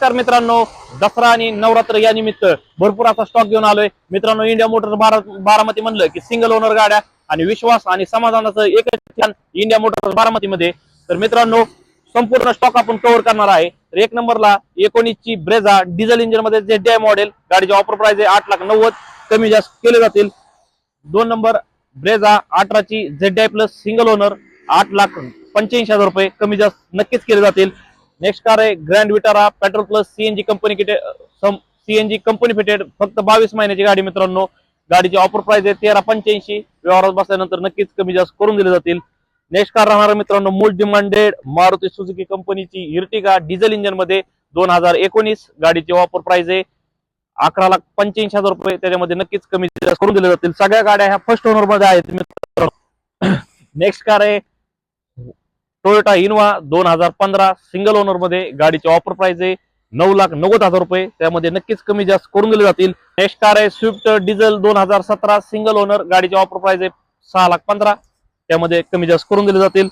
नमस्कार मित्रांनो दसरा आणि नवरात्र या निमित्त भरपूर असा स्टॉक घेऊन आलोय. मित्रांनो इंडिया मोटर्स भारत बारामती म्हणलं की सिंगल ओनर गाड्या आणि विश्वास आणि समाधानाचं एकच ठिकाण इंडिया मोटर्स बारामतीमध्ये. तर मित्रांनो संपूर्ण स्टॉक आपण कव्हर करणार आहे. तर एक नंबरला एकोणीसची ब्रेझा डिझेल इंजिनमध्ये जे डी मॉडेल गाडीची ऑफर प्राइस आहे आठ लाख नव्वद कमी जास्त केले जातील. दोन number Brezza अठराची Z I plus single owner आठ लाख पंच्याऐंशी हजार रुपये कमी जास्त नक्कीच केले जातील. नेक्स्ट कार आहे grand Vitara petrol plus CNG company CNG company fitted फक्त बावीस महिन्याची गाडी मित्रांनो. गाडीची ऑफर प्राइस आहे तेरा पंच्याऐंशी. व्यवहारात बसल्यानंतर नक्कीच कमी जास्त करून दिले जातील. नेक्स्ट कार राहणार मित्रांनो मोस्ट डिमांडेड मारुती सुझुकी कंपनीची इर्टिगा डिझेल इंजिनमध्ये दोन हजार एकोणीस. गाडीची ऑफर प्राइस आहे अकरा लाख पंच्याऐंशी हजार रुपये. त्याच्यामध्ये नक्कीच कमी जास्त करून दिले जातील. सगळ्या गाड्या ह्या फर्स्ट ओनरमध्ये आहेत मित्रांनो. नेक्स्ट कार आहे टोयोटा इनोवा दोन हजार पंधरा सिंगल ओनरमध्ये गाडीची ऑफर प्राइस आहे. नऊ लाख नव्वद हजार रुपये. त्यामध्ये नक्कीच कमी जास्त करून दिले जातील. नेक्स्ट कार आहे स्विफ्ट डिझेल दोन हजार सतरा सिंगल ओनर गाडीची ऑफर प्राइस आहे सहा लाख पंधरा. त्यामध्ये कमी जास्त करून दिले जातील.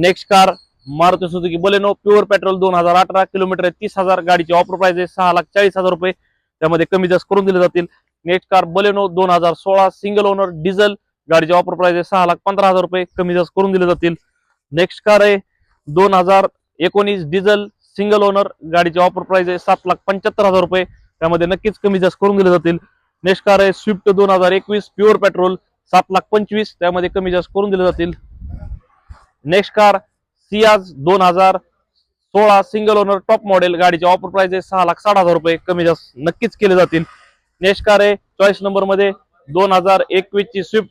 Next car Maruti Suzuki Baleno pure petrol दोन हजार अठरा किलोमीटर आहे. तीस हजार गाडीची ऑफर प्राइस आहे सहा लाख चाळीस हजार रुपये. त्यामध्ये कमी जास्त करून दिले जातील. नेक्स्ट कार बलेनो दोन हजार सोळा सिंगल ओनर डिझेल गाडीची ऑफर प्राइस आहे सहा लाख पंधरा हजार रुपये. कमी जास्त करून दिले जातील. नेक्स्ट कार आहे. दोन हजार एकोणीस डिझेल सिंगल ओनर गाडीची ऑफर प्राइस आहे सात लाख पंच्याहत्तर हजार रुपये. त्यामध्ये नक्कीच कमी जास्त करून दिले जातील. नेक्स्ट कार आहे स्विफ्ट दोन हजार एकवीस प्युअर पेट्रोल सात लाख पंचवीस. त्यामध्ये कमी जास्त करून दिले जातील. नेक्स्ट कार सियाज दोन हजार सोळा सिंगल ओनर टॉप मॉडेल गाडीची ऑफर प्राइस आहे सहा लाख साठ हजार रुपये. कमी जास्त नक्कीच केले जातील. नेक्स्ट कार आहे चॉईस नंबरमध्ये दोन हजार एकवीस ची स्विफ्ट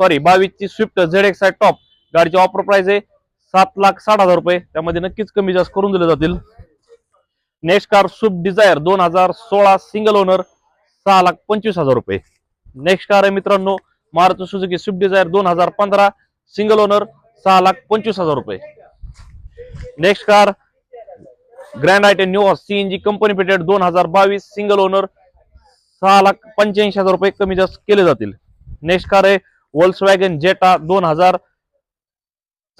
सॉरी बावीस ची Swift Z X I top गाडीची ऑफर प्राइस आहे सात लाख साठ हजार रुपये. त्यामध्ये नक्कीच कमी जास्त करून दिले जातील. नेक्स्ट कार सुप डिझायर दोन हजार सोळा सिंगल ओनर सहा लाख पंचवीस हजार रुपये. नेक्स्ट कार आहे मित्रांनो मारुती सुझुकी स्विफ्ट डिझायर दोन हजार पंधरा सिंगल ओनर सहा लाख पंचवीस हजार रुपये. नेक्स्ट कार ग्रँड आयटे न्यू सीएनजी कंपनी पेटेड दोन हजार बावीस सिंगल ओनर सहा लाख पंच्याऐंशी हजार रुपये कमी जास्त केले जातील. नेक्स्ट कार आहे वॉल्स वॅगन जेटा दोन हजार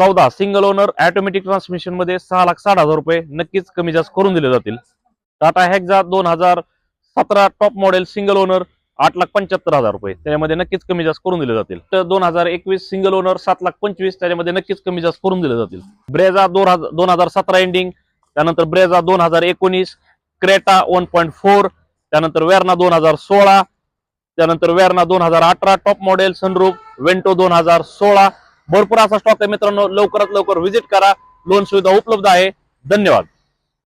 चौदा सिंगल ओनर ऑटोमॅटिक ट्रान्समिशनमध्ये सहा लाख साठ हजार रुपये नक्कीच कमी जास्त करून दिले जातील. टाटा हॅक्झा दोन हजार सतरा टॉप मॉडेल सिंगल ओनर आठ लाख पंच्याहत्तर हजार रुपये. त्याच्यामध्ये नक्कीच कमी जास्त करून दिले जातील. तर दोन हजार एकवीस सिंगल ओनर सात लाख पंचवीस त्याच्यामध्ये नक्कीच कमी जास्त करून दिले जातील. ब्रेझा दोन हजार दोन हजार सतरा एंडिंग त्यानंतर ब्रेझा दोन हजार एकोणीस क्रेटा वन पॉईंट फोर त्यानंतर वेर्ना दोन हजार सोळा त्यानंतर वेर्ना दोन हजार अठरा टॉप मॉडेल सनरूप वेंटो दोन हजार सोळा भरपूर असा स्टॉक आहे मित्रांनो. लवकरात लवकर व्हिजिट करा. लोन सुविधा उपलब्ध आहे. धन्यवाद.